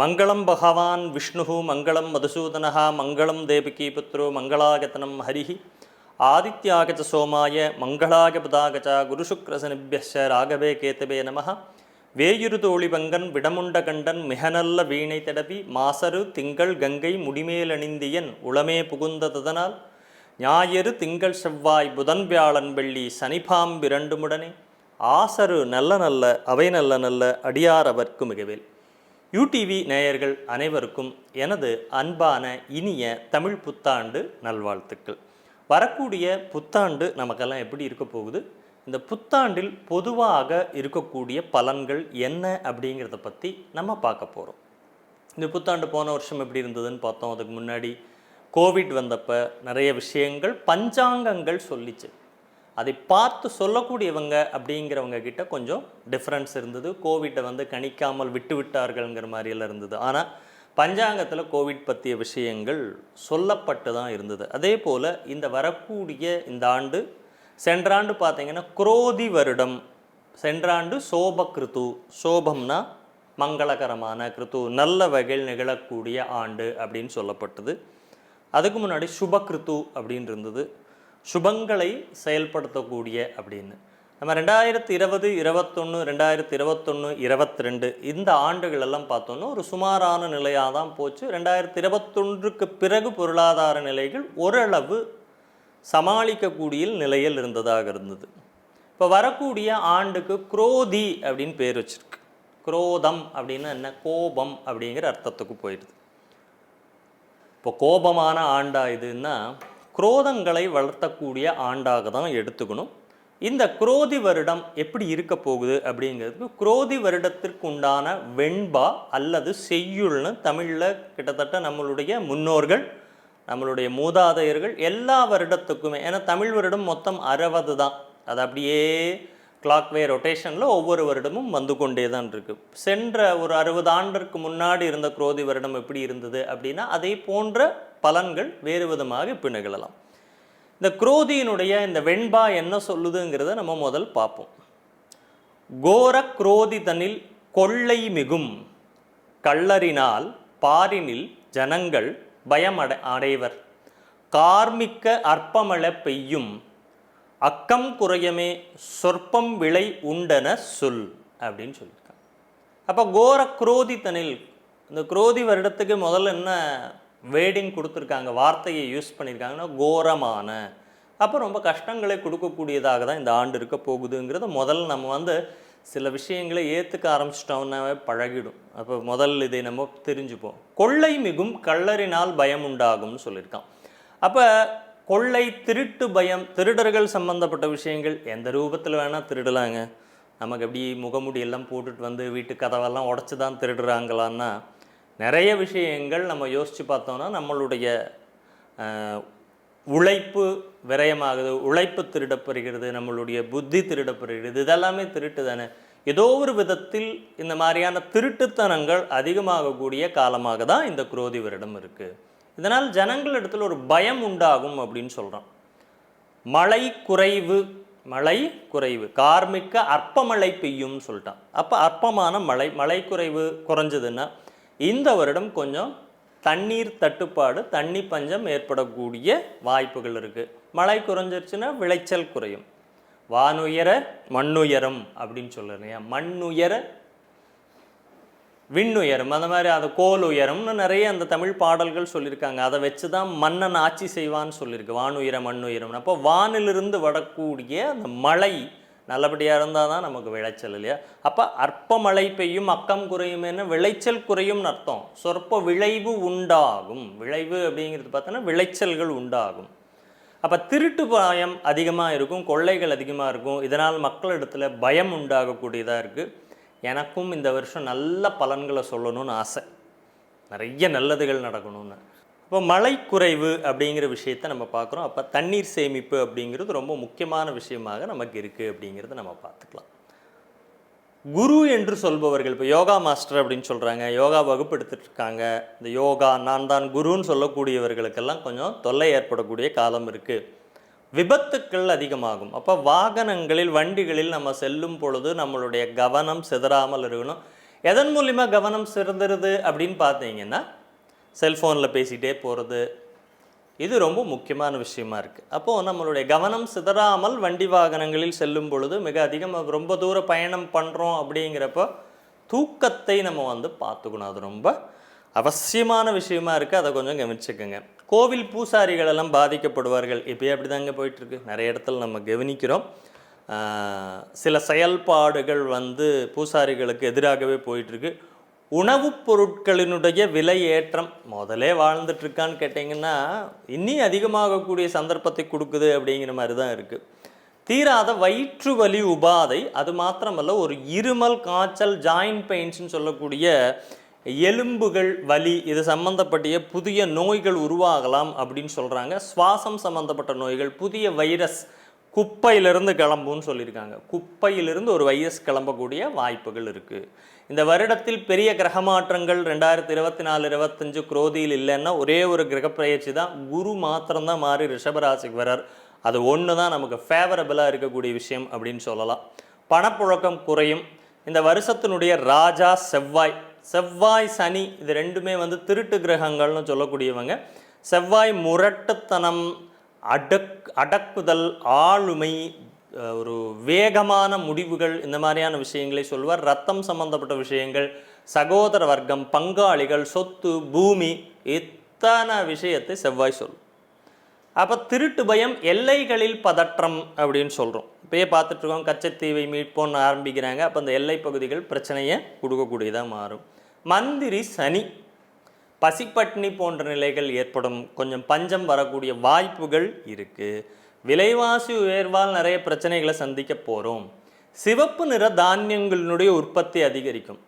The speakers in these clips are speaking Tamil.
மங்களம் பகவான் விஷ்ணு மங்களம் மதுசூதனா மங்களம் தேவகி புத்ரோ மங்களாகதனம் ஹரிஹி ஆதித்யாகச்ச சோமாய மங்களாக பதாகச்ச குருசுக்ரசனிபியஷ ராகவே கேத்தவே நம வேயுரு தோழிபங்கன் விடமுண்ட கண்டன் மிகநல்ல வீணை தடவி மாசரு திங்கள் கங்கை முடிமேலணிந்தியன் உளமே புகுந்ததனால் ஞாயிறு திங்கள் செவ்வாய் புதன் வியாழன் வெள்ளி சனிபாம்பிரண்டுமுடனே ஆசரு நல்ல நல்ல அவை நல்ல நல்ல அடியார் அவர்க்கு மிகவேல். யூடிவி நேயர்கள் அனைவருக்கும் எனது அன்பான இனிய தமிழ் புத்தாண்டு நல்வாழ்த்துக்கள். வரக்கூடிய புத்தாண்டு நமக்கெல்லாம் எப்படி இருக்க போகுது? இந்த புத்தாண்டில் பொதுவாக இருக்கக்கூடிய பலன்கள் என்ன அப்படிங்கிறத பற்றி நம்ம பார்க்க போகிறோம் இந்த புத்தாண்டு போன வருஷம் எப்படி இருந்ததுன்னு பார்த்தோம். அதுக்கு முன்னாடி கோவிட் வந்தப்போ நிறைய விஷயங்கள் பஞ்சாங்கங்கள் சொல்லிச்சு. அதை பார்த்து சொல்லக்கூடியவங்க அப்படிங்கிறவங்க கிட்ட கொஞ்சம் டிஃப்ரென்ஸ் இருந்தது. கோவிட்டை வந்து கணிக்காமல் விட்டு விட்டார்கள்ங்கிற மாதிரியெல்லாம் இருந்தது. ஆனால் பஞ்சாங்கத்தில் கோவிட் பற்றிய விஷயங்கள் சொல்லப்பட்டு தான் இருந்தது. அதே போல் இந்த வரக்கூடிய இந்த ஆண்டு சென்ற ஆண்டு பார்த்தீங்கன்னா குரோதி வருடம். சென்ற ஆண்டு சோப கிருத்து சோபம்னா மங்களகரமான கிருத்து நல்ல வகையில் நிகழக்கூடிய ஆண்டு அப்படின்னு சொல்லப்பட்டது. அதுக்கு முன்னாடி சுபகிருத்து அப்படின்னு இருந்தது. சுபங்களை செயல்படுத்தக்கூடிய அப்படின்னு. நம்ம ரெண்டாயிரத்தி இருபது இருபத்தொன்று ரெண்டாயிரத்தி இருபத்தொன்று இருபத்தி ரெண்டு இந்த ஆண்டுகளெல்லாம் பார்த்தோன்னா ஒரு சுமாரான நிலையாக தான் போச்சு. ரெண்டாயிரத்தி இருபத்தொன்றுக்கு பிறகு பொருளாதார நிலைகள் ஓரளவு சமாளிக்கக்கூடிய நிலையில் இருந்ததாக இருந்தது. இப்போ வரக்கூடிய ஆண்டுக்கு குரோதி அப்படின்னு பேர் வச்சிருக்கு. குரோதம் அப்படின்னா என்ன? கோபம் அப்படிங்கிற அர்த்தத்துக்கு போயிடுது. இப்போ கோபமான ஆண்டா இதுன்னா குரோதங்களை வளர்த்தக்கூடிய ஆண்டாக தான் எடுத்துக்கணும். இந்த குரோதி வருடம் எப்படி இருக்க போகுது அப்படிங்கிறதுக்கு குரோதி வருடத்திற்கு உண்டான வெண்பா அல்லது செய்யுள்னு தமிழில் கிட்டத்தட்ட நம்மளுடைய முன்னோர்கள் நம்மளுடைய மூதாதையர்கள் எல்லா வருடத்துக்குமே ஏன்னா தமிழ் வருடம் மொத்தம் அறுபது தான். அது அப்படியே கிளாக்வே ரொட்டேஷனில் ஒவ்வொரு வருடமும் வந்து கொண்டே தான் இருக்குது சென்ற ஒரு அறுபது ஆண்டிற்கு முன்னாடி இருந்த குரோதி வருடம் எப்படி இருந்தது அப்படின்னா அதே போன்ற பலன்கள் வேறு விதமாக இப்போ நிகழலாம். இந்த குரோதியினுடைய இந்த வெண்பா என்ன சொல்லுதுங்கிறத நம்ம முதல் பார்ப்போம். கோர குரோதி தனில் கொள்ளை மிகும். கள்ளரினால் பாரினில் ஜனங்கள் பயம் அடை அடைவர். கார்மிக்க அற்பமழ பெய்யும். அக்கம் குறையமே சொற்பம் விளை உண்டன சொல் அப்படின்னு சொல்லியிருக்காங்க. அப்போ கோர குரோதித்தனில் இந்த குரோதி வருடத்துக்கு முதல்ல என்ன வேடிங் கொடுத்துருக்காங்க வார்த்தையை யூஸ் பண்ணியிருக்காங்கன்னா கோரமான. அப்போ ரொம்ப கஷ்டங்களை கொடுக்கக்கூடியதாக தான் இந்த ஆண்டு இருக்க போகுதுங்கிறத முதல்ல நம்ம வந்து சில விஷயங்களை ஏற்றுக்க ஆரம்பிச்சிட்டோம்னாவே பழகிடும். அப்போ முதல் இதை நம்ம தெரிஞ்சுப்போம். கொள்ளை மிகும் கள்ளரினால் பயம் உண்டாகும்னு சொல்லியிருக்கான். அப்போ கொள்ளை திருட்டு பயம் திருடர்கள் சம்பந்தப்பட்ட விஷயங்கள் எந்த ரூபத்தில் வேணால் திருடலாங்க. நமக்கு எப்படி முகமுடி எல்லாம் போட்டுட்டு வந்து வீட்டு கதவெல்லாம் உடச்சி தான் திருடுறாங்களான்னா நிறைய விஷயங்கள் நம்ம யோசித்து பார்த்தோன்னா நம்மளுடைய உழைப்பு விரயமாகுது உழைப்பு திருடப்படுகிறது நம்மளுடைய புத்தி திருடப்படுகிறது இதெல்லாமே திருட்டு தானே. ஏதோ ஒரு விதத்தில் இந்த மாதிரியான திருட்டுத்தனங்கள் அதிகமாகக்கூடிய காலமாக தான் இந்த குரோதி வருடம் இருக்குது இதனால் ஜனங்களிடத்தில் ஒரு பயம் உண்டாகும் அப்படின்னு சொல்கிறோம் மழை குறைவு மழை குறைவு. கார்மிக்க அற்பமழை பெய்யும்னு சொல்லிட்டான். அப்போ அற்பமான மழை மழை குறைவு குறைஞ்சதுன்னா இந்த வருடம் கொஞ்சம் தண்ணீர் தட்டுப்பாடு தண்ணி பஞ்சம் ஏற்படக்கூடிய வாய்ப்புகள் இருக்குது மழை குறைஞ்சிருச்சுன்னா விளைச்சல் குறையும். வானுயர மண்ணுயரம் அப்படின்னு சொல்லுறேன் மண்ணுயர விண்ணுயரம் அந்த மாதிரி அது கோல் உயரம்னு நிறைய அந்த தமிழ் பாடல்கள் சொல்லியிருக்காங்க. அதை வச்சு தான் மன்னன் ஆட்சி செய்வான்னு சொல்லியிருக்கு. வானுயர மண்ணுயரம் அப்போ வானிலிருந்து வரக்கூடிய அந்த மழை நல்லபடியாக இருந்தால் தான் நமக்கு விளைச்சல் இல்லையா? அப்போ அற்ப மழை பெய்யும் அக்கம் குறையுமேனு விளைச்சல் குறையும்னு அர்த்தம். சொற்ப விளைவு உண்டாகும். விளைவு அப்படிங்கிறது பார்த்தோன்னா விளைச்சல்கள் உண்டாகும். அப்போ திருட்டு பயம் அதிகமாக இருக்கும் கொள்ளைகள் அதிகமாக இருக்கும். இதனால் மக்களிடத்தில் பயம் உண்டாகக்கூடியதாக இருக்குது எனக்கும் இந்த வருஷம் நல்ல பலன்களை சொல்லணும்னு ஆசை. நிறைய நல்லதுகள் நடக்கணும்னு. இப்போ மழை குறைவு அப்படிங்கிற விஷயத்தை நம்ம பார்க்குறோம். அப்போ தண்ணீர் சேமிப்பு அப்படிங்கிறது ரொம்ப முக்கியமான விஷயமாக நமக்கு இருக்குது அப்படிங்கிறத நம்ம பார்த்துக்கலாம். குரு என்று சொல்பவர்கள் இப்போ யோகா மாஸ்டர் அப்படின்னு சொல்கிறாங்க யோகா வகுப்பு எடுத்துட்டு இருக்காங்க இந்த யோகா நான் தான் குருன்னு சொல்லக்கூடியவர்களுக்கெல்லாம் கொஞ்சம் தொல்லை ஏற்படக்கூடிய காலம் இருக்குது விபத்துக்கள் அதிகமாகும். அப்போ வாகனங்களில் வண்டிகளில் நம்ம செல்லும் பொழுது நம்மளுடைய கவனம் சிதறாமல் இருக்கணும். எதன் மூலிமா கவனம் சிறந்துருது அப்படின்னு பார்த்தீங்கன்னா செல்ஃபோனில் பேசிகிட்டே போகிறது இது ரொம்ப முக்கியமான விஷயமா இருக்குது அப்போது நம்மளுடைய கவனம் சிதறாமல் வண்டி வாகனங்களில் செல்லும் பொழுது மிக அதிகமாக ரொம்ப தூர பயணம் பண்ணுறோம் அப்படிங்கிறப்போ தூக்கத்தை நம்ம வந்து பார்த்துக்கணும். அது ரொம்ப அவசியமான விஷயமா இருக்குது அதை கொஞ்சம் கவனிச்சுக்கோங்க. கோவில் பூசாரிகள் எல்லாம் பாதிக்கப்படுவார்கள். இப்போயே அப்படி தாங்க போயிட்டுருக்கு. நிறைய இடத்துல நம்ம கவனிக்கிறோம். சில செயல்பாடுகள் வந்து பூசாரிகளுக்கு எதிராகவே போயிட்டுருக்கு. உணவுப் பொருட்களினுடைய விலை ஏற்றம் முதலே வாழ்ந்துட்டுருக்கான்னு கேட்டிங்கன்னா இனி அதிகமாகக்கூடிய சந்தர்ப்பத்தை கொடுக்குது அப்படிங்கிற மாதிரி தான் இருக்குது தீராத வயிற்று வலி உபாதை அது மாத்திரமல்ல ஒரு இருமல் காய்ச்சல் ஜாயின்ட் பெயின்ஸ்னு சொல்லக்கூடிய எலும்புகள் வலி இது சம்பந்தப்பட்ட புதிய நோய்கள் உருவாகலாம் அப்படின்னு சொல்கிறாங்க சுவாசம் சம்பந்தப்பட்ட நோய்கள் புதிய வைரஸ் குப்பையிலிருந்து கிளம்புன்னு சொல்லியிருக்காங்க. குப்பையிலிருந்து ஒரு வைரஸ் கிளம்பக்கூடிய வாய்ப்புகள் இருக்குது இந்த வருடத்தில் பெரிய கிரக மாற்றங்கள் ரெண்டாயிரத்தி இருபத்தி நாலு இருபத்தஞ்சு குரோதியில் இல்லைன்னா ஒரே ஒரு கிரகப்பெயர்ச்சி தான். குரு மாத்திரம்தான் மாறி ரிஷபராசிக்கு வரார். அது ஒன்று தான் நமக்கு ஃபேவரபிளாக இருக்கக்கூடிய விஷயம் அப்படின்னு சொல்லலாம். பணப்புழக்கம் குறையும். இந்த வருஷத்தினுடைய ராஜா செவ்வாய் செவ்வாய் சனி இது ரெண்டுமே வந்து திருட்டு கிரகங்கள்னு சொல்லக்கூடியவங்க. செவ்வாய் முரட்டுத்தனம் அடக் அடக்குதல் ஆளுமை ஒரு வேகமான முடிவுகள் இந்த மாதிரியான விஷயங்களை சொல்வார். ரத்தம் சம்பந்தப்பட்ட விஷயங்கள் சகோதர வர்க்கம் பங்காளிகள் சொத்து பூமி இத்தனை விஷயத்தை செவ்வாய் சொல்லும். அப்போ திருட்டு பயம் எல்லைகளில் பதற்றம் அப்படின்னு சொல்கிறோம் இப்போயே பார்த்துட்ருக்கோம் கச்சத்தீவை மீட்போன்னு ஆரம்பிக்கிறாங்க. அப்போ அந்த எல்லை பகுதிகள் பிரச்சனையை கொடுக்கக்கூடியதாக மாறும். மந்திரி சனி. பசிப்பட்டினி போன்ற நிலைகள் ஏற்படும். கொஞ்சம் பஞ்சம் வரக்கூடிய வாய்ப்புகள் இருக்குது விலைவாசி உயர்வால் நிறைய பிரச்சனைகளை சந்திக்க போகிறோம் சிவப்பு நிற தானியங்களினுடைய உற்பத்தி அதிகரிக்கும்.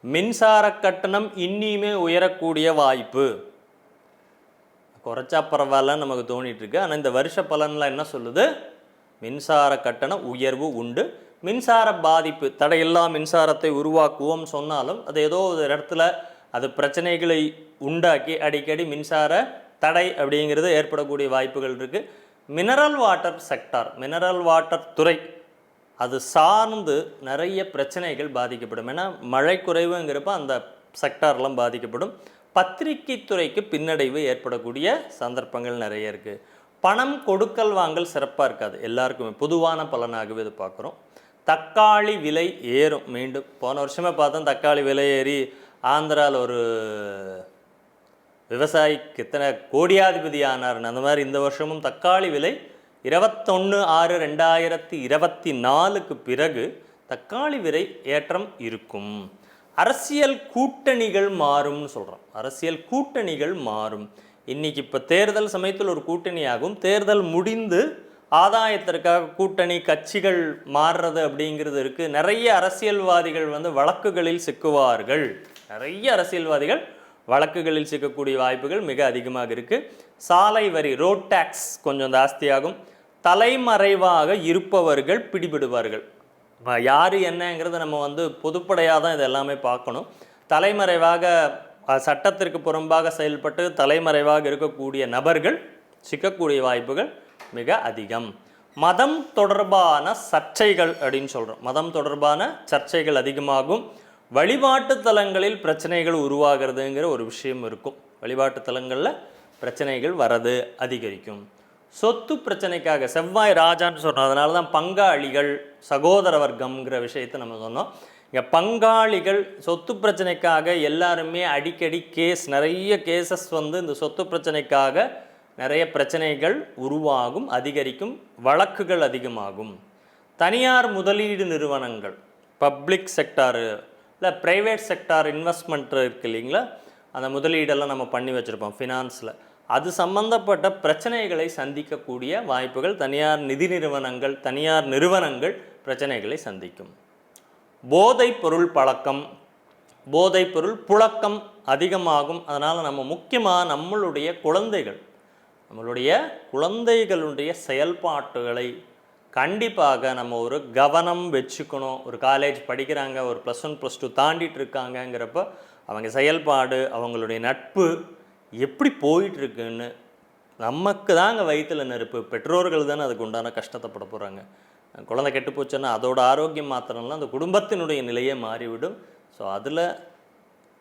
மின்சார கட்டணம் இன்னியுமே உயரக்கூடிய வாய்ப்பு. குறைச்சா பரவாயில்ல நமக்கு தோணிட்டு இருக்கு. ஆனால் இந்த வருஷ பலன்லாம் என்ன சொல்லுது? மின்சார கட்டண உயர்வு உண்டு. மின்சார பாதிப்பு தடையில்லா மின்சாரத்தை உருவாக்குவோம் சொன்னாலும் அது ஏதோ ஒரு இடத்துல அது பிரச்சனைகளை உண்டாக்கி அடிக்கடி மின்சார தடை அப்படிங்கிறது ஏற்படக்கூடிய வாய்ப்புகள் இருக்குது mineral water sector mineral water துறை அது சார்ந்து நிறைய பிரச்சனைகள் பாதிக்கப்படும். ஏன்னா மழை குறைவுங்கிறப்ப அந்த செக்டார்லாம் பாதிக்கப்படும். பத்திரிகை துறைக்கு பின்னடைவு ஏற்படக்கூடிய சந்தர்ப்பங்கள் நிறைய இருக்குது பணம் கொடுக்கல் வாங்கல் சிறப்பாக இருக்காது. எல்லாருக்குமே பொதுவான பலனாகவே இது பார்க்குறோம். தக்காளி விலை ஏறும். மீண்டும் போன வருஷமே பார்த்தோம் தக்காளி விலை ஏறி ஆந்திராவில் ஒரு விவசாயிக்கு எத்தனை கோடியாதிபதி ஆனார்னு அந்த மாதிரி இந்த வருஷமும் தக்காளி விலை இருபத்தொன்று ஆறு ரெண்டாயிரத்தி இருபத்தி நாலுக்கு பிறகு தக்காளி விலை ஏற்றம் இருக்கும். அரசியல் கூட்டணிகள் மாறும்னு சொல்கிறோம் அரசியல் கூட்டணிகள் மாறும். இன்னைக்கு இப்போ தேர்தல் சமயத்தில் ஒரு கூட்டணியாகும். தேர்தல் முடிந்து ஆதாயத்திற்காக கூட்டணி கட்சிகள் மாறுறது அப்படிங்கிறது இருக்குது நிறைய அரசியல்வாதிகள் வந்து வழக்குகளில் சிக்குவார்கள். நிறைய அரசியல்வாதிகள் வழக்குகளில் சிக்கக்கூடிய வாய்ப்புகள் மிக அதிகமாக இருக்குது சாலை வரி ரோட் டேக்ஸ் கொஞ்சம் ஜாஸ்தியாகும். தலைமறைவாக இருப்பவர்கள் பிடிபடுவார்கள். யார் யாரு என்னங்கிறத நம்ம வந்து பொதுப்படையாக தான் இது எல்லாமே பார்க்கணும். தலைமறைவாக சட்டத்திற்கு புறம்பாக செயல்பட்டு தலைமறைவாக இருக்கக்கூடிய நபர்கள் சிக்கக்கூடிய வாய்ப்புகள் மிக அதிகம். மதம் தொடர்பான சர்ச்சைகள் அப்படின்னு சொல்கிறோம் மதம் தொடர்பான சர்ச்சைகள் அதிகமாகும். வழிபாட்டு தலங்களில் பிரச்சனைகள் உருவாகிறதுங்கிற ஒரு விஷயம் இருக்கும். வழிபாட்டு தலங்களில் பிரச்சனைகள் வரது அதிகரிக்கும். சொத்து பிரச்சனைக்காக செவ்வாய் ராஜான்னு சொன்னோம். அதனால தான் பங்காளிகள் சகோதர வர்க்கம்ங்கிற விஷயத்தை நம்ம சொன்னோம். இங்கே பங்காளிகள் சொத்து பிரச்சனைக்காக எல்லாருமே அடிக்கடி கேஸ் நிறைய கேசஸ் வந்து இந்த சொத்து பிரச்சனைக்காக நிறைய பிரச்சனைகள் உருவாகும் அதிகரிக்கும் வழக்குகள் அதிகமாகும். தனியார் முதலீடு நிறுவனங்கள் பப்ளிக் செக்டாரு இல்லை ப்ரைவேட் செக்டார் இன்வெஸ்ட்மெண்ட் இருக்கு இல்லைங்களா? அந்த முதலீடெல்லாம் நம்ம பண்ணி வச்சுருப்போம் ஃபினான்ஸில் அது சம்பந்தப்பட்ட பிரச்சனைகளை சந்திக்கக்கூடிய வாய்ப்புகள் தனியார் நிதி நிறுவனங்கள் தனியார் நிறுவனங்கள் பிரச்சனைகளை சந்திக்கும். போதைப் பொருள் பழக்கம் போதைப் பொருள் புழக்கம் அதிகமாகும். அதனால் நம்ம முக்கியமாக நம்மளுடைய குழந்தைகள் நம்மளுடைய குழந்தைகளுடைய செயல்பாட்டுகளை கண்டிப்பாக நம்ம ஒரு கவனம் வச்சுக்கணும். ஒரு காலேஜ் படிக்கிறாங்க ஒரு ப்ளஸ் ஒன் ப்ளஸ் டூ தாண்டிட்டு இருக்காங்கங்கிறப்ப அவங்க செயல்பாடு அவங்களுடைய நட்பு எப்படி போயிட்டுருக்குன்னு நமக்கு தாங்க வயிற்றுல நெருப்பு. பெற்றோர்கள் தானே அதுக்கு உண்டான கஷ்டத்தைப்பட போகிறாங்க குழந்தை கெட்டு போச்சுன்னா அதோட ஆரோக்கியம் மாத்திரம்லாம் அந்த குடும்பத்தினுடைய நிலையே மாறிவிடும். ஸோ அதில்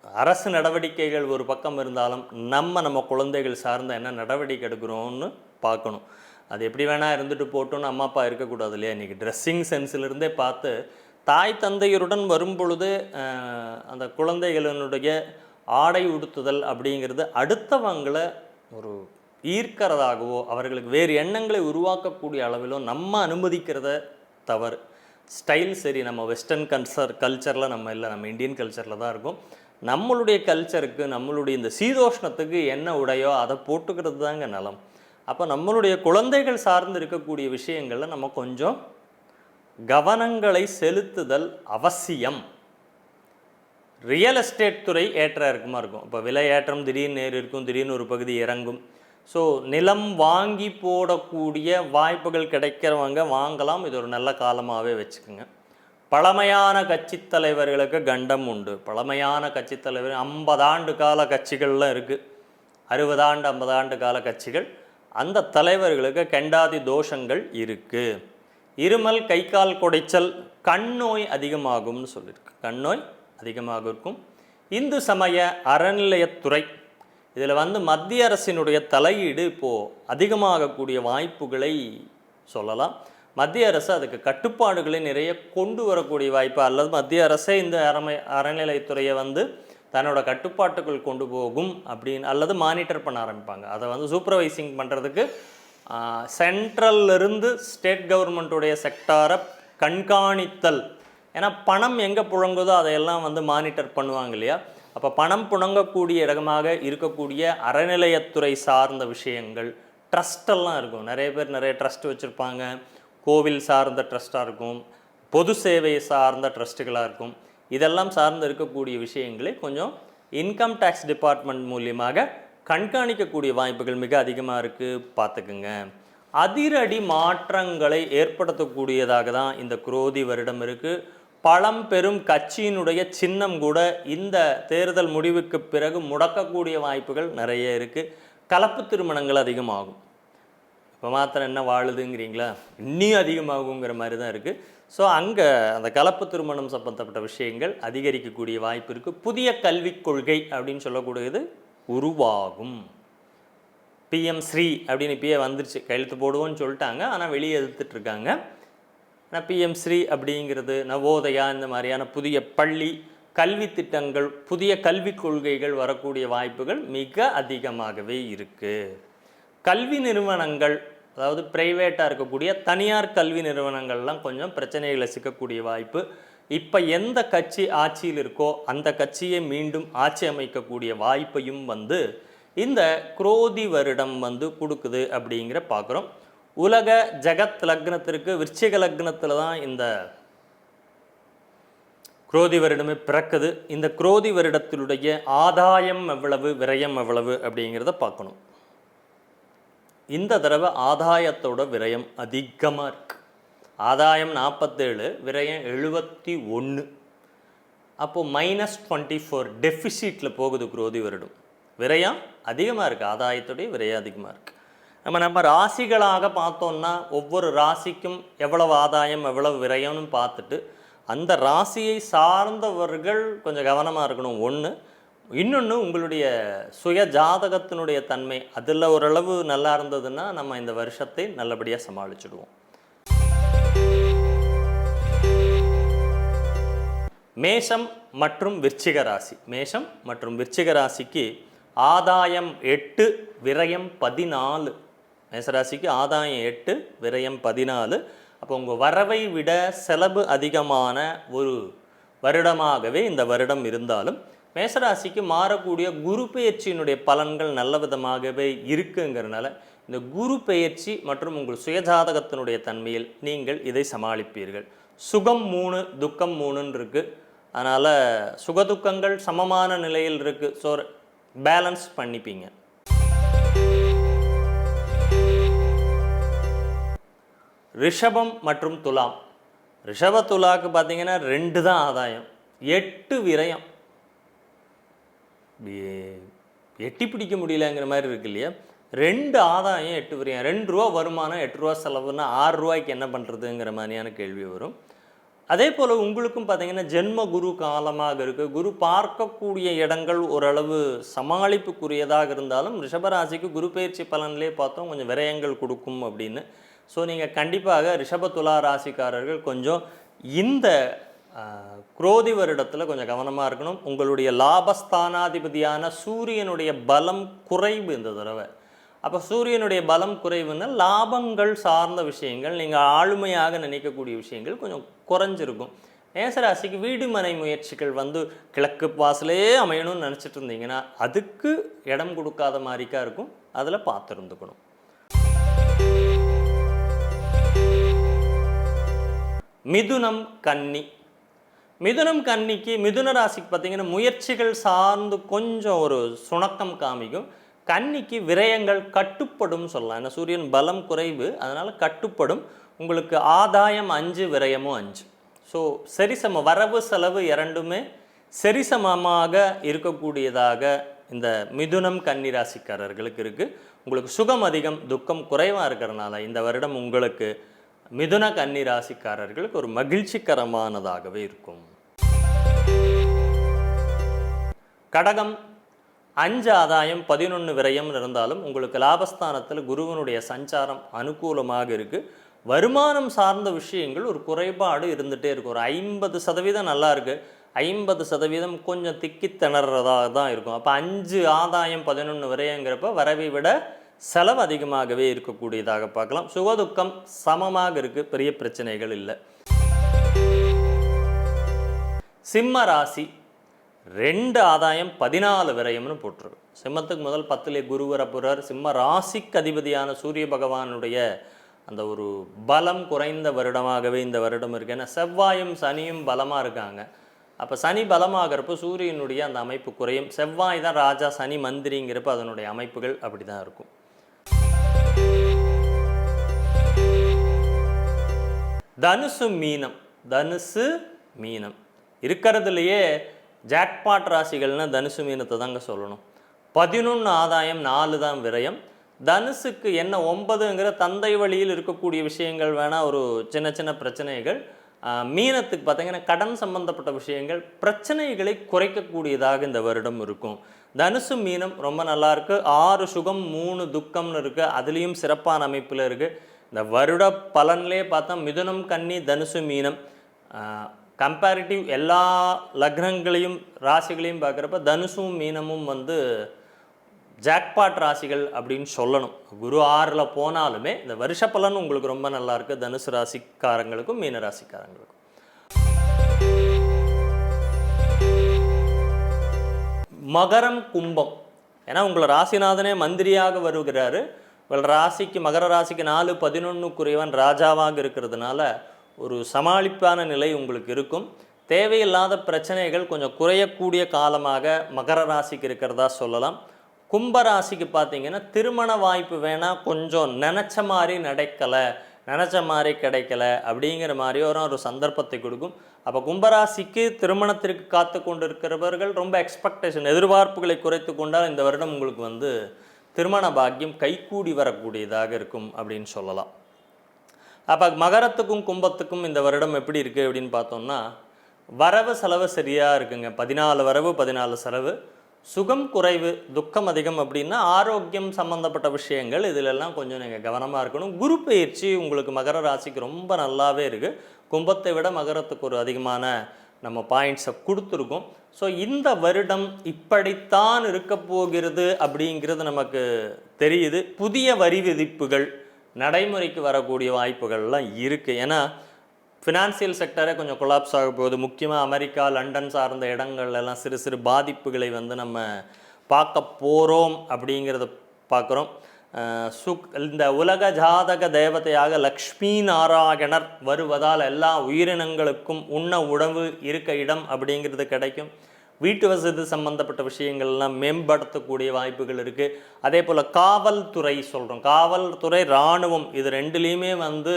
அரசு நடவடிக்கைகள் ஒரு பக்கம் இருந்தாலும் நம்ம நம்ம குழந்தைகள் சார்ந்த என்ன நடவடிக்கை எடுக்கிறோம்னு பார்க்கணும். அது எப்படி வேணால் இருந்துட்டு போட்டோன்னு அம்மா அப்பா இருக்கக்கூடாது இல்லையா? இன்றைக்கி ட்ரெஸ்ஸிங் சென்ஸிலிருந்தே பார்த்து தாய் தந்தையருடன் வரும் பொழுது அந்த குழந்தைகளினுடைய ஆடை உடுத்துதல் அப்படிங்கிறது அடுத்தவங்களை ஒரு ஈர்க்கிறதாகவோ அவர்களுக்கு வேறு எண்ணங்களை உருவாக்கக்கூடிய அளவிலோ நம்ம அனுமதிக்கிறத தவறு. ஸ்டைல் சரி நம்ம வெஸ்டர்ன் கல்ச்சர் கல்ச்சரில் நம்ம இல்லை நம்ம இந்தியன் கல்ச்சரில் தான் இருக்கோம். நம்மளுடைய கல்ச்சருக்கு நம்மளுடைய இந்த சீதோஷ்ணத்துக்கு என்ன உடையோ அதை போட்டுக்கிறது தாங்க நலம். அப்போ நம்மளுடைய குழந்தைகள் சார்ந்து இருக்கக்கூடிய விஷயங்களில் நம்ம கொஞ்சம் கவனங்களை செலுத்துதல் அவசியம். ரியல் எஸ்டேட் துறை ஏற்ற இறக்கமாக இருக்கும். இப்போ விலை ஏற்றம் திடீர்னு நேர் இருக்கும் திடீர்னு ஒரு பகுதி இறங்கும். ஸோ நிலம் வாங்கி போடக்கூடிய வாய்ப்புகள் கிடைக்கிறவங்க வாங்கலாம். இது ஒரு நல்ல காலமாகவே வச்சுக்கோங்க. பழமையான கட்சித் தலைவர்களுக்கு கண்டம் உண்டு. பழமையான கட்சித் தலைவர் ஐம்பது ஆண்டு கால கட்சிகள்லாம் இருக்குது அறுபது ஆண்டு ஐம்பது ஆண்டு கால கட்சிகள். அந்த தலைவர்களுக்கு கெண்டாதி தோஷங்கள் இருக்குது இருமல் கை கால் குடைச்சல் கண் நோய் அதிகமாகும்னு சொல்லியிருக்கு கண் நோய் அதிகமாக இருக்கும். இந்து சமய அறநிலையத்துறை இதில் வந்து மத்திய அரசினுடைய தலையீடு இப்போது அதிகமாகக்கூடிய வாய்ப்புகளை சொல்லலாம். மத்திய அரசு அதுக்கு கட்டுப்பாடுகளை நிறைய கொண்டு வரக்கூடிய வாய்ப்பு அல்லது மத்திய அரசே இந்த அறமை அறநிலையத்துறையை வந்து தன்னோட கட்டுப்பாட்டுக்குள் கொண்டு போகும் அப்படின்னு அல்லது மானிட்டர் பண்ண ஆரம்பிப்பாங்க. அதை வந்து சூப்பர்வைசிங் பண்ணுறதுக்கு சென்ட்ரல்லிருந்து ஸ்டேட் கவர்மெண்ட்டுடைய செக்டாரை கண்காணித்தல். ஏன்னா பணம் எங்கே புழங்குதோ அதையெல்லாம் வந்து மானிட்டர் பண்ணுவாங்க இல்லையா? அப்போ பணம் புழங்கக்கூடிய இடமாக இருக்கக்கூடிய அறநிலையத்துறை சார்ந்த விஷயங்கள் ட்ரஸ்டெல்லாம் இருக்கும். நிறைய பேர் நிறைய ட்ரஸ்ட் வச்சுருப்பாங்க. கோவில் சார்ந்த ட்ரஸ்ட்டாக இருக்கும் பொது சேவை சார்ந்த ட்ரஸ்ட்டுகளாக இருக்கும். இதெல்லாம் சார்ந்து இருக்கக்கூடிய விஷயங்களை கொஞ்சம் இன்கம் டேக்ஸ் டிபார்ட்மெண்ட் மூலியமாக கண்காணிக்கக்கூடிய வாய்ப்புகள் மிக அதிகமாக இருக்குது பார்த்துக்குங்க. அதிரடி மாற்றங்களை ஏற்படுத்தக்கூடியதாக தான் இந்த குரோதி வருடம் இருக்குது பழம்பெரும் கட்சியினுடைய சின்னம் கூட இந்த தேர்தல் முடிவுக்கு பிறகு முடக்கக்கூடிய வாய்ப்புகள் நிறைய இருக்குது கலப்பு திருமணங்கள் அதிகமாகும். இப்போ மாத்திரம் என்ன வாழுதுங்கிறீங்களா? இன்னும் அதிகமாகுங்கிற மாதிரி தான் இருக்குது ஸோ அங்கே அந்த கலப்பு திருமணம் சம்பந்தப்பட்ட விஷயங்கள் அதிகரிக்கக்கூடிய வாய்ப்பு இருக்குது புதிய கல்விக் கொள்கை அப்படின்னு சொல்லக்கூடியது உருவாகும். பிஎம் ஸ்ரீ அப்படின்னு இப்பயே வந்துருச்சு. கையெழுத்து போடுவோன்னு சொல்லிட்டாங்க. ஆனால் வெளியே எதிர்த்துட்ருக்காங்க ஆனால் பிஎம் ஸ்ரீ அப்படிங்கிறது நவோதயா இந்த மாதிரியான புதிய பள்ளி கல்வி திட்டங்கள் புதிய கல்விக் கொள்கைகள் வரக்கூடிய வாய்ப்புகள் மிக அதிகமாகவே இருக்குது கல்வி நிறுவனங்கள் அதாவது ப்ரைவேட்டாக இருக்கக்கூடிய தனியார் கல்வி நிறுவனங்கள்லாம் கொஞ்சம் பிரச்சனைகளை சிக்கக்கூடிய வாய்ப்பு. இப்போ எந்த கட்சி ஆட்சியில் இருக்கோ அந்த கட்சியை மீண்டும் ஆட்சி அமைக்கக்கூடிய வாய்ப்பையும் வந்து இந்த குரோதி வருடம் வந்து கொடுக்குது அப்படிங்கிற பார்க்குறோம் உலக ஜகத் லக்னத்திற்கு விருச்சிக லக்னத்தில் தான் இந்த குரோதி வருடமே பிறக்குது. இந்த குரோதி வருடத்தினுடைய ஆதாயம் எவ்வளவு விரயம் எவ்வளவு அப்படிங்கிறத பார்க்கணும் இந்த தடவை ஆதாயத்தோட விரயம் அதிகமாக இருக்குது ஆதாயம் நாற்பத்தேழு விரயம் எழுபத்தி ஒன்று அப்போது மைனஸ் டுவெண்ட்டி ஃபோர் டெஃபிசிட்டில் போகுது குரோதி வருடம். விரயம் அதிகமாக இருக்குது ஆதாயத்துடைய விரயம் அதிகமாக இருக்குது நம்ம நம்ம ராசிகளாக பார்த்தோம்னா ஒவ்வொரு ராசிக்கும் எவ்வளவு ஆதாயம் எவ்வளவு விரயம்னு பார்த்துட்டு அந்த ராசியை சார்ந்தவர்கள் கொஞ்சம் கவனமாக இருக்கணும். ஒன்று இன்னொன்று உங்களுடைய சுய ஜாதகத்தினுடைய தன்மை அதில் ஓரளவு நல்லா இருந்ததுன்னா நம்ம இந்த வருஷத்தை நல்லபடியாக சமாளிச்சிடுவோம். மேஷம் மற்றும் விருச்சிக ராசி. மேஷம் மற்றும் விருச்சிக ராசிக்கு ஆதாயம் எட்டு விரயம் பதினாலு. மேசராசிக்கு ஆதாயம் எட்டு விரயம் பதினாலு. அப்போ உங்கள் வரவை விட செலவு அதிகமான ஒரு வருடமாகவே இந்த வருடம் இருந்தாலும் மேசராசிக்கு மாறக்கூடிய குரு பெயர்ச்சியினுடைய பலன்கள் நல்ல விதமாகவே இருக்குங்கிறனால இந்த குரு பெயர்ச்சி மற்றும் உங்கள் சுயஜாதகத்தினுடைய தன்மையில் நீங்கள் இதை சமாளிப்பீர்கள். சுகம் மூணு துக்கம் மூணுன்னு இருக்குது அதனால் சுகதுக்கங்கள் சமமான நிலையில் இருக்குது ஸோ பேலன்ஸ் பண்ணிப்பீங்க. ரிஷபம் மற்றும் துலாம். ரிஷப துலாக்கு பார்த்தீங்கன்னா ரெண்டு தான் ஆதாயம். எட்டு விரயம். எட்டி பிடிக்க முடியலங்கிற மாதிரி இருக்கு இல்லையா? ரெண்டு ஆதாயம் எட்டு வரையும் ரெண்டு ரூபா வருமானம் எட்டு ரூபா செலவுன்னா ஆறு ரூபாய்க்கு என்ன பண்ணுறதுங்கிற மாதிரியான கேள்வி வரும். அதே போல் உங்களுக்கும் பார்த்தீங்கன்னா ஜென்ம குரு காலமாக இருக்குது குரு பார்க்கக்கூடிய இடங்கள் ஓரளவு சமாளிப்புக்குரியதாக இருந்தாலும் ரிஷபராசிக்கு குரு பயிற்சி பலன்லேயே பார்த்தோம் கொஞ்சம் விரயங்கள் கொடுக்கும் அப்படின்னு. ஸோ நீங்கள் கண்டிப்பாக ரிஷப துலா ராசிக்காரர்கள் கொஞ்சம் இந்த குரோதி வருடத்தில் கொஞ்சம் கவனமாக இருக்கணும். உங்களுடைய லாபஸ்தானாதிபதியான சூரியனுடைய பலம் குறைவு இந்த தடவை. அப்போ சூரியனுடைய பலம் குறைவுன்னா லாபங்கள் சார்ந்த விஷயங்கள் நீங்கள் ஆளுமையாக நினைக்கக்கூடிய விஷயங்கள் கொஞ்சம் குறைஞ்சிருக்கும். மேசராசிக்கு வீடு மனை முயற்சிகள் வந்து கிழக்கு வாசலே அமையணும்னு நினச்சிட்டு இருந்தீங்கன்னா அதுக்கு இடம் கொடுக்காத மாதிரிக்கா இருக்கும். அதில் பார்த்துருந்துக்கணும். மிதுனம் கன்னி மிதுனம் கன்னிக்கு மிதுன ராசிக்கு பார்த்தீங்கன்னா முயற்சிகள் சார்ந்து கொஞ்சம் ஒரு சுணக்கம் காமிக்கும். கன்னிக்கு விரயங்கள் கட்டுப்படும் சொல்லலாம். ஏன்னா சூரியன் பலம் குறைவு அதனால் கட்டுப்படும். உங்களுக்கு ஆதாயம் அஞ்சு விரயமும் அஞ்சு. ஸோ சரிசம வரவு செலவு இரண்டுமே சரிசமமாக இருக்கக்கூடியதாக இந்த மிதுனம் கன்னி ராசிக்காரர்களுக்கு இருக்குது உங்களுக்கு சுகம் அதிகம் துக்கம் குறைவாக இருக்கிறனால இந்த வருடம் உங்களுக்கு மிதுன கன்னி ராசிக்காரர்களுக்கு ஒரு மகிழ்ச்சிகரமானதாகவே இருக்கும். கடகம் அஞ்சு ஆதாயம் பதினொன்று விரயம் இருந்தாலும் உங்களுக்கு லாபஸ்தானத்தில் குருவனுடைய சஞ்சாரம் அனுகூலமாக இருக்குது வருமானம் சார்ந்த விஷயங்கள் ஒரு குறைபாடு இருந்துகிட்டே இருக்கும். ஒரு ஐம்பது சதவீதம் நல்லா இருக்குது ஐம்பது சதவீதம் கொஞ்சம் திக்கி திணறதாக தான் இருக்கும். அப்போ அஞ்சு ஆதாயம் பதினொன்று விரயங்கிறப்ப வரவை விட செலவு அதிகமாகவே இருக்கக்கூடியதாக பார்க்கலாம். சுகதுக்கம் சமமாக இருக்குது பெரிய பிரச்சனைகள் இல்லை. சிம்ம ராசி ரெண்டு ஆதாயம் பதினாலு விரயம்னு போட்டிருக்கு. சிம்மத்துக்கு முதல் பத்திலே குருவரப்புறார் சிம்ம ராசிக்கு அதிபதியான சூரிய பகவானுடைய அந்த ஒரு பலம் குறைந்த வருடமாகவே இந்த வருடம் இருக்கு. ஏன்னா செவ்வாயும் சனியும் பலமாக இருக்காங்க. அப்போ சனி பலமாகிறப்போ சூரியனுடைய அந்த அமைப்பு குறையும். செவ்வாய் தான் ராஜா சனி மந்திரிங்கிறப்ப அதனுடைய அமைப்புகள் அப்படி தான் இருக்கும். தனுசு மீனம். தனுசு மீனம். இருக்கிறதுலையே ஜாக்பாட் ராசிகள்னா தனுசு மீனத்தை தாங்க சொல்லணும். பதினொன்று ஆதாயம் நாலு தான் விரயம். தனுசுக்கு என்ன ஒன்பதுங்கிற தந்தை வழியில் இருக்கக்கூடிய விஷயங்கள் வேணால் ஒரு சின்ன சின்ன பிரச்சனைகள். மீனத்துக்கு பார்த்தீங்கன்னா கடன் சம்பந்தப்பட்ட விஷயங்கள் பிரச்சனைகளை குறைக்கக்கூடியதாக இந்த வருடம் இருக்கும். தனுசு மீனம் ரொம்ப நல்லா இருக்கு. ஆறு சுகம் மூணு துக்கம்னு இருக்கு. அதுலேயும் சிறப்பான அமைப்பில் இருக்கு. இந்த வருட பலன்லேயே பார்த்தா மிதுனம் கன்னி தனுசு மீனம். கம்பேரிட்டிவ் எல்லா லக்னங்களையும் ராசிகளையும் பார்க்குறப்ப தனுசும் மீனமும் வந்து ஜாக்பாட் ராசிகள் அப்படின்னு சொல்லணும். குரு ஆறில் போனாலுமே இந்த வருஷ பலன் உங்களுக்கு ரொம்ப நல்லா இருக்கு. தனுசு ராசிக்காரங்களுக்கும் மீன ராசிக்காரங்களுக்கும். மகரம் கும்பம். ஏன்னா உங்களை ராசிநாதனே மந்திரியாக வருகிறாரு. உங்கள் ராசிக்கு மகர ராசிக்கு நாலு பதினொன்றுக்குரியவன் ராஜாவாக இருக்கிறதுனால ஒரு சமாளிப்பான நிலை உங்களுக்கு இருக்கும். தேவையில்லாத பிரச்சனைகள் கொஞ்சம் குறையக்கூடிய காலமாக மகர ராசிக்கு இருக்கிறதா சொல்லலாம். கும்ப ராசிக்கு பார்த்தீங்கன்னா திருமண வாய்ப்பு வேணால் கொஞ்சம் நினச்ச மாதிரி நடக்கலை நினச்ச மாதிரி கிடைக்கல அப்படிங்கிற மாதிரி ஒரு ஒரு சந்தர்ப்பத்தை கொடுக்கும். அப்போ கும்பராசிக்கு திருமணத்திற்கு காத்து கொண்டு இருக்கிறவர்கள் ரொம்ப எக்ஸ்பெக்டேஷன் எதிர்பார்ப்புகளை குறைத்து கொண்டால் இந்த வருடம் உங்களுக்கு வந்து திருமண பாக்கியம் கைகூடி வரக்கூடியதாக இருக்கும் அப்படின்னு சொல்லலாம். அப்போ மகரத்துக்கும் கும்பத்துக்கும் இந்த வருடம் எப்படி இருக்குது அப்படின்னு பார்த்தோம்னா வரவு செலவு சரியாக இருக்குங்க. பதினாலு வரவு பதினாலு செலவு. சுகம் குறைவு துக்கம் அதிகம் அப்படின்னா ஆரோக்கியம் சம்மந்தப்பட்ட விஷயங்கள் இதிலெல்லாம் கொஞ்சம் நீங்கள் கவனமாக இருக்கணும். குரு பயிற்சி உங்களுக்கு மகர ராசிக்கு ரொம்ப நல்லாவே இருக்குது கும்பத்தை விட மகரத்துக்கு ஒரு அதிகமான நம்ம பாயிண்ட்ஸை கொடுத்துருக்கோம். ஸோ இந்த வருடம் இப்படித்தான் இருக்க போகிறது அப்படிங்கிறது நமக்கு தெரியுது. புதிய வரி விதிப்புகள் நடைமுறைக்கு வரக்கூடிய வாய்ப்புகள்லாம் இருக்குது ஏன்னா ஃபினான்சியல் செக்டரே கொஞ்சம் கொலாப்ஸ் ஆக போகுது. முக்கியமாக அமெரிக்கா லண்டன் சார்ந்த இடங்கள்லாம் சிறு சிறு பாதிப்புகளை வந்து நம்ம பார்க்க போகிறோம் அப்படிங்கிறத பார்க்குறோம். சுக் இந்த உலக ஜாதக தேவதையாக லக்ஷ்மி நாராயணர் வருவதால் எல்லா உயிரினங்களுக்கும் உண்ண உணவு இருக்க இடம் அப்படிங்கிறது கிடைக்கும். வீட்டு வசதி சம்பந்தப்பட்ட விஷயங்கள்லாம் மேம்படுத்தக்கூடிய வாய்ப்புகள் இருக்குது அதே போல் காவல்துறை சொல்கிறோம் காவல்துறை இராணுவம் இது ரெண்டுலேயுமே வந்து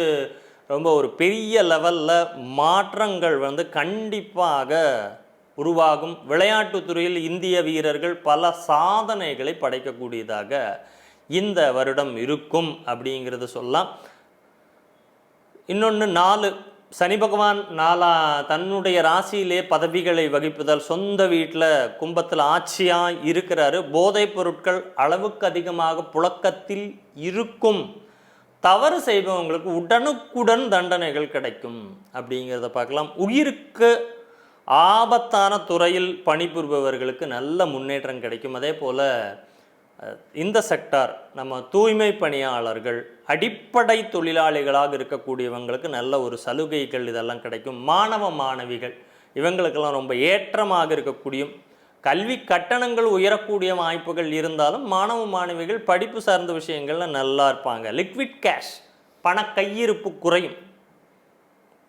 ரொம்ப ஒரு பெரிய லெவலில் மாற்றங்கள் வந்து கண்டிப்பாக உருவாகும். விளையாட்டுத் துறையில் இந்திய வீரர்கள் பல சாதனைகளை படைக்கக்கூடியதாக இந்த வருடம் இருக்கும் அப்படிங்கிறது சொல்லலாம். இன்னொன்று நாலு சனி பகவான் நாலா தன்னுடைய ராசியிலே பதவிகளை வகிப்பதால் சொந்த வீட்டில் கும்பத்தில் ஆட்சியாக இருக்கிறாரு. போதைப் பொருட்கள் அளவுக்கு அதிகமாக புழக்கத்தில் இருக்கும். தவறு செய்பவங்களுக்கு உடனுக்குடன் தண்டனைகள் கிடைக்கும். அப்படிங்கிறத பார்க்கலாம். உயிருக்கு ஆபத்தான துறையில் பணிபுரிபவர்களுக்கு நல்ல முன்னேற்றம் கிடைக்கும். அதே போல் இந்த செக்டார் நம்ம தூய்மை பணியாளர்கள் அடிப்படை தொழிலாளிகளாக இருக்கக்கூடியவங்களுக்கு நல்ல ஒரு சலுகைகள் இதெல்லாம் கிடைக்கும். மாணவ மாணவிகள் இவங்களுக்கெல்லாம் ரொம்ப ஏற்றமாக இருக்கக்கூடிய கல்வி கட்டணங்கள் உயரக்கூடிய வாய்ப்புகள் இருந்தாலும் மாணவ மாணவிகள் படிப்பு சார்ந்த விஷயங்களில் நல்லா இருப்பாங்க. லிக்விட் கேஷ் பண கையிருப்பு குறையும்.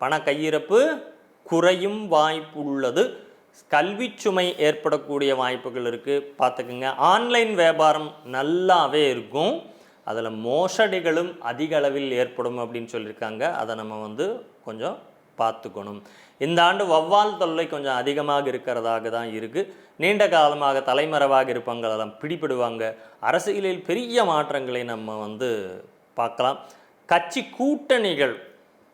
பண கையிருப்பு குறையும் வாய்ப்பு உள்ளது. கல்வி சுமை ஏற்படக்கூடிய வாய்ப்புகள் இருக்குது பார்த்துக்குங்க. ஆன்லைன் வியாபாரம் நல்லாவே இருக்கும். அதில் மோசடிகளும் அதிக அளவில் ஏற்படும் அப்படின்னு சொல்லியிருக்காங்க. அதை நம்ம வந்து கொஞ்சம் பார்த்துக்கணும். இந்த ஆண்டு வவ்வால் தொல்லை கொஞ்சம் அதிகமாக இருக்கிறதாக தான் இருக்குது நீண்ட காலமாக தலைமறைவாக இருப்பவங்களெல்லாம் பிடிபடுவாங்க. அரசியலில் பெரிய மாற்றங்களை நம்ம வந்து பார்க்கலாம். கட்சி கூட்டணிகள்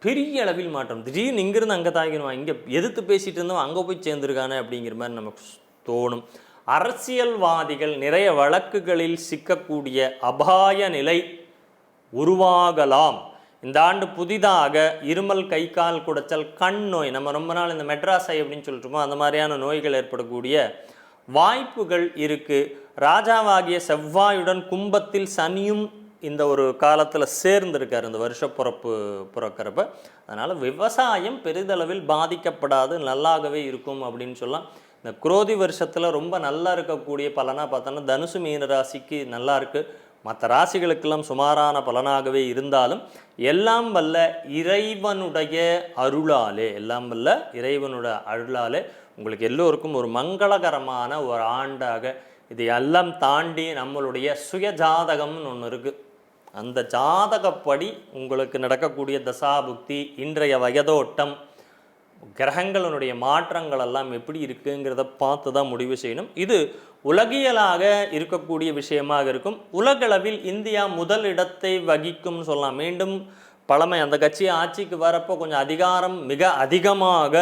பெரிய அளவில் மாற்றம். திடீர்னு இங்கேருந்து அங்கே தாங்கிடுவான் இங்கே எதிர்த்து பேசிகிட்டு இருந்தோம் அங்கே போய் சேர்ந்துருக்கானே அப்படிங்கிற மாதிரி நமக்கு தோணும். அரசியல்வாதிகள் நிறைய வழக்குகளில் சிக்கக்கூடிய அபாய நிலை உருவாகலாம். இந்த ஆண்டு புதிதாக இருமல் கை கால் குடைச்சல் கண் நோய் நம்ம ரொம்ப நாள் இந்த மெட்ராஸை அப்படின்னு சொல்லிட்டுமோ அந்த மாதிரியான நோய்கள் ஏற்படக்கூடிய வாய்ப்புகள் இருக்குது ராஜாவாகிய செவ்வாயுடன் கும்பத்தில் சனியும் இந்த ஒரு காலத்தில் சேர்ந்திருக்கார் இந்த வருஷ பிறப்பு பிறக்கிறப்ப. அதனால் விவசாயம் பெரிதளவில் பாதிக்கப்படாது நல்லாகவே இருக்கும் அப்படின்னு சொல்லலாம். இந்த குரோதி வருஷத்தில் ரொம்ப நல்லா இருக்கக்கூடிய பலனாக பார்த்தோன்னா தனுசு மீன ராசிக்கு நல்லா இருக்குது மற்ற ராசிகளுக்கெல்லாம் சுமாரான பலனாகவே இருந்தாலும் எல்லாம் வல்ல இறைவனுடைய அருளாலே எல்லாம் வல்ல இறைவனுடைய அருளாலே உங்களுக்கு எல்லோருக்கும் ஒரு மங்களகரமான ஒரு ஆண்டாக இது எல்லாம் தாண்டி நம்மளுடைய சுய ஜாதகம்னு ஒன்று இருக்குது அந்த ஜாதகப்படி உங்களுக்கு நடக்கக்கூடிய தசாபுக்தி இன்றைய வயதோட்டம் கிரகங்களினுடைய மாற்றங்கள் எல்லாம் எப்படி இருக்குங்கிறத பார்த்து தான் முடிவு செய்யணும். இது உலகியலாக இருக்கக்கூடிய விஷயமாக இருக்கும். உலகளவில் இந்தியா முதல் இடத்தை வகிக்கும்னு சொல்லலாம். மீண்டும் பழமை அந்த கட்சி ஆட்சிக்கு வரப்போ கொஞ்சம் அதிகாரம் மிக அதிகமாக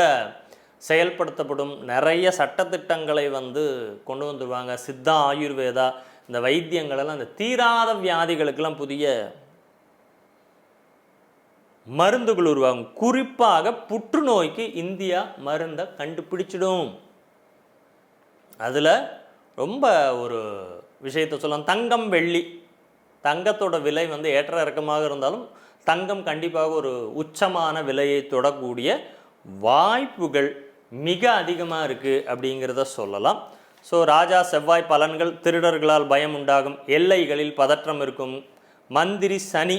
செயல்படுத்தப்படும். நிறைய சட்டத்திட்டங்களை வந்து கொண்டு வந்துடுவாங்க சித்தா ஆயுர்வேதா இந்த வைத்தியங்கள் எல்லாம் இந்த தீராத வியாதிகளுக்கெல்லாம் புதிய மருந்துகள் உருவாகும். குறிப்பாக புற்றுநோய்க்கு இந்தியா மருந்தை கண்டுபிடிச்சிடும். அதில் ரொம்ப ஒரு விஷயத்தை சொல்லலாம். தங்கம் வெள்ளி. தங்கத்தோட விலை வந்து ஏற்ற இறக்கமாக இருந்தாலும் தங்கம் கண்டிப்பாக ஒரு உச்சமான விலையை தொடக்கூடிய வாய்ப்புகள் மிக அதிகமாக இருக்குது அப்படிங்கிறத சொல்லலாம். ஸோ ராஜா செவ்வாய் பலன்கள் திருடர்களால் பயம் உண்டாகும். எல்லைகளில் பதற்றம் இருக்கும். மந்திரி சனி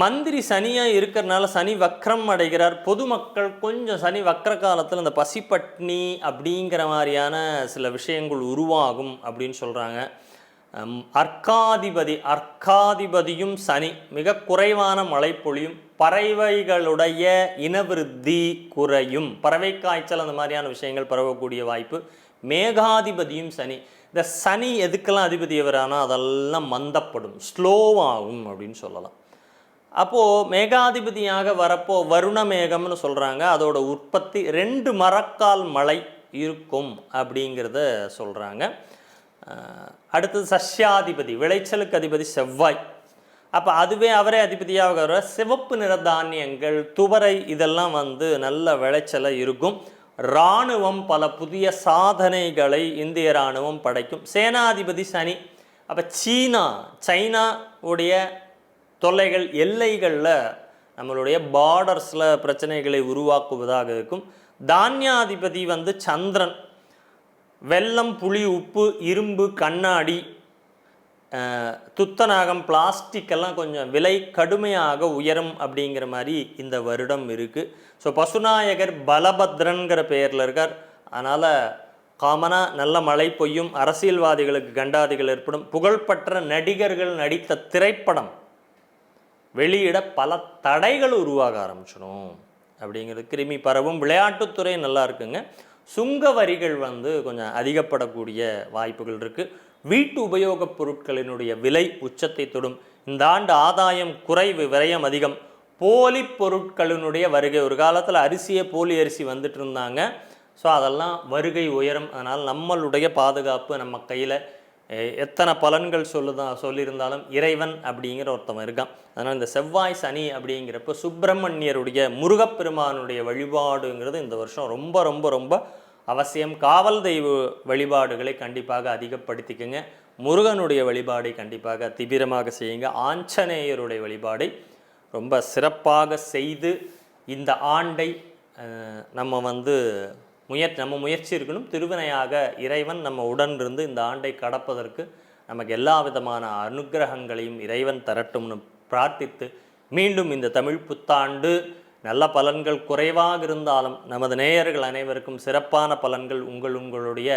மந்திரி சனியாக இருக்கிறனால சனி வக்ரம் அடைகிறார். பொதுமக்கள் கொஞ்சம் சனி வக்ர காலத்தில் இந்த பசிப்பட்னி அப்படிங்கிற மாதிரியான சில விஷயங்கள் உருவாகும் அப்படின்னு சொல்கிறாங்க அர்க்காதிபதி அர்க்காதிபதியும் சனி. மிக குறைவான மழைப்பொழியும் பறவைகளுடைய இனவிருத்தி குறையும். பறவை காய்ச்சல் அந்த மாதிரியான விஷயங்கள் பரவக்கூடிய வாய்ப்பு. மேகாதிபதியும் சனி. இந்த சனி எதுக்கெல்லாம் அதிபதி எவரானோ அதெல்லாம் மந்தப்படும். ஸ்லோவாகும் அப்படின்னு சொல்லலாம். அப்போது மேகாதிபதியாக வரப்போ வருண மேகம்னு சொல்கிறாங்க அதோட உற்பத்தி ரெண்டு மரக்கால் மழை இருக்கும் அப்படிங்கிறத சொல்கிறாங்க அடுத்தது சஸ்யாதிபதி விளைச்சலுக்கு அதிபதி செவ்வாய். அப்போ அதுவே அவரே அதிபதியாக வர சிவப்பு நிற தானியங்கள் துவரை இதெல்லாம் வந்து நல்ல விளைச்சலை இருக்கும். இராணுவம் பல புதிய சாதனைகளை இந்திய இராணுவம் படைக்கும். சேனாதிபதி சனி. அப்போ சீனா சைனாவுடைய தொல்லைகள் எல்லைகளில் நம்மளுடைய பார்டர்ஸில் பிரச்சனைகளை உருவாக்குவதாக இருக்கும். தானியாதிபதி வந்து சந்திரன். வெல்லம் புளி உப்பு இரும்பு கண்ணாடி துத்தநாகம் பிளாஸ்டிக் எல்லாம் கொஞ்சம் விலை கடுமையாக உயரும் அப்படிங்கிற மாதிரி இந்த வருடம் இருக்குது ஸோ பசுநாயகர் பலபத்ரன்கிற பெயரில் இருக்கார். அதனால் காமனாக நல்ல மழை பொய்யும் அரசியல்வாதிகளுக்கு கண்டாதிகள் ஏற்படும். புகழ்பெற்ற நடிகர்கள் நடித்த திரைப்படம் வெளியிட பல தடைகள் உருவாக ஆரம்பிச்சிடும். அப்படிங்கிறது கிருமி பரவும் விளையாட்டுத்துறை நல்லா இருக்குங்க. சுங்க வரிகள் வந்து கொஞ்சம் அதிகப்படக்கூடிய வாய்ப்புகள் இருக்குது வீட்டு உபயோகப் பொருட்களினுடைய விலை உச்சத்தை தொடும். இந்த ஆண்டு ஆதாயம் குறைவு விரயம் அதிகம். போலி பொருட்களினுடைய வருகை ஒரு காலத்தில் அரிசியே போலி அரிசி வந்துட்டு இருந்தாங்க. ஸோ அதெல்லாம் வருகை உயரும். அதனால் நம்மளுடைய பாதுகாப்பு நம்ம கையில் எத்தனை பலன்கள் சொல்லுதா சொல்லியிருந்தாலும் இறைவன் அப்படிங்கிற ஒருத்தவன் இருக்கான். அதனால் இந்த செவ்வாய் சனி அப்படிங்கிறப்ப சுப்பிரமணியருடைய முருகப்பெருமானுடைய வழிபாடுங்கிறது இந்த வருஷம் ரொம்ப ரொம்ப ரொம்ப அவசியம். காவல் தெய்வ வழிபாடுகளை கண்டிப்பாக அதிகப்படுத்திக்கங்க. முருகனுடைய வழிபாடை கண்டிப்பாக தீவிரமாக செய்யுங்க. ஆஞ்சநேயருடைய வழிபாடை ரொம்ப சிறப்பாக செய்து இந்த ஆண்டை நம்ம வந்து முயற் நம்ம முயற்சி இருக்கணும். திருவினையாக இறைவன் நம்ம உடன் இருந்து இந்த ஆண்டை கடப்பதற்கு நமக்கு எல்லா விதமான அனுக்கிரகங்களையும் இறைவன் தரட்டும்னு பிரார்த்தித்து மீண்டும் இந்த தமிழ் புத்தாண்டு நல்ல பலன்கள் குறைவாக இருந்தாலும் நமது நேயர்கள் அனைவருக்கும் சிறப்பான பலன்கள் உங்கள் உங்களுடைய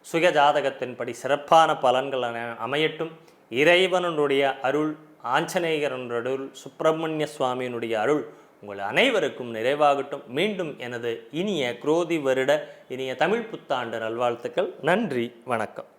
சுய ஜாதகத்தின்படி சிறப்பான பலன்கள் அமையட்டும். இறைவனுடைய அருள் ஆஞ்சநேயரனுடைய அருள் சுப்பிரமணிய சுவாமியினுடைய அருள் உங்கள் அனைவருக்கும் நிறைவாகட்டும். மீண்டும் எனது இனிய குரோதி வருட இனிய தமிழ் புத்தாண்டு நல்வாழ்த்துக்கள். நன்றி வணக்கம்.